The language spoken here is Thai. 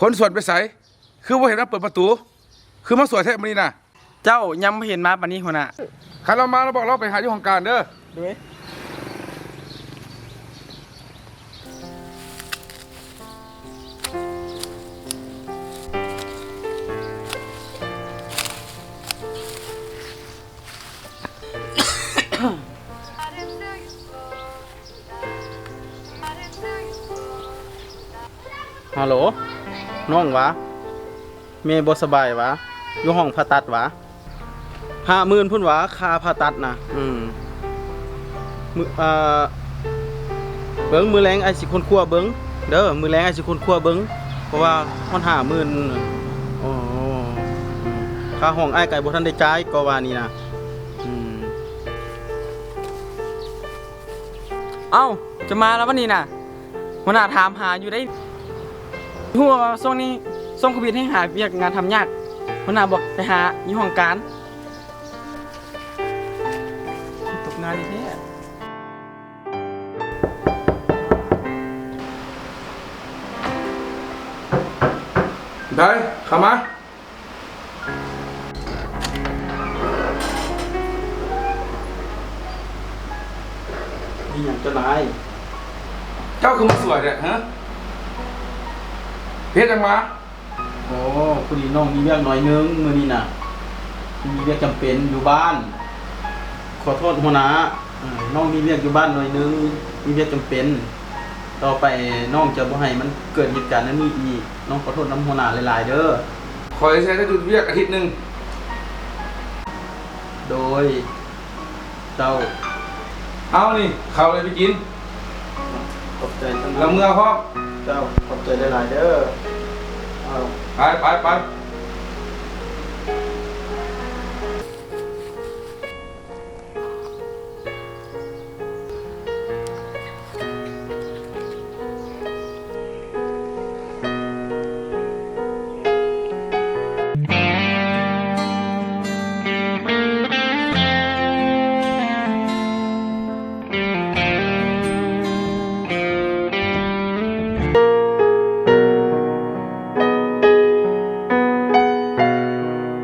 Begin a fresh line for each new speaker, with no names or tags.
คนสวดไปใส่คือว่าเห็นว่าเปิดประตู คือมาสวดแท้มันนี่นะ
เจ้ายังไม่เห็นมาปานนี้หัวหน้า
คันเรามาเราบอกเราไปหาอยู่ของการเด้อ
ด้วยฮัลโหล น้องวะเมย์บสบายวะอยู่ห้องผ่าตัดวะห้าหมื่นพุ่นวะค่าผ่าตัดนะอืมมืออ่าเบิ้งมือแรงไอ้สิคนคั่วเบิ้งเด้อมือแรงไอ้สิคนคั่วเบิ้งเพราะว่ามันห้าหมื่นอ้อืมค่าห้องไอ้ไก่บ่ทันได้จ่ายก็ว่านี่นะอืมเอ้าจะมาแล้ววันนี้น่ะหัวหน้าถามหาอยู่ได้ หัวาช่วงนี้ช่วงโควิดให้หาเวียกงานทำยากหัวหน้าบอกไปหาอยู่ห้องการตกงานอีกแล้ว
ได้เข้ามา
นี่อย่างจะนาย
เจ้าคือมาสวดเนี่ยฮะ เพชรจังมา
โอ้พอดีน้องมีเวียกหน่อยนึงมื้อนี้น่ะมีเวียกจำเป็นอยู่บ้าน ขอโทษหัวหน้าเอ่อน้องมีเวียกอยู่บ้านหน่อยนึงมีเวียกจำเป็น ต่อไปน้องจะบ่ให้มันเกิดเหตุการณ์นั้นนี้อีกน้องขอโทษน้ำหัวหน้าหลายๆเด้อ
คอยใช้ได้จุดเวียกอาทิตย์หนึ่ง
โดยเจ้า
เอานี่ เขาเลยไปกิน
ขอบใจทั้ง
แล้วเมื่อพ่อ
เจ้าขอบใจหลายๆเด้อเอา
ไปไปไป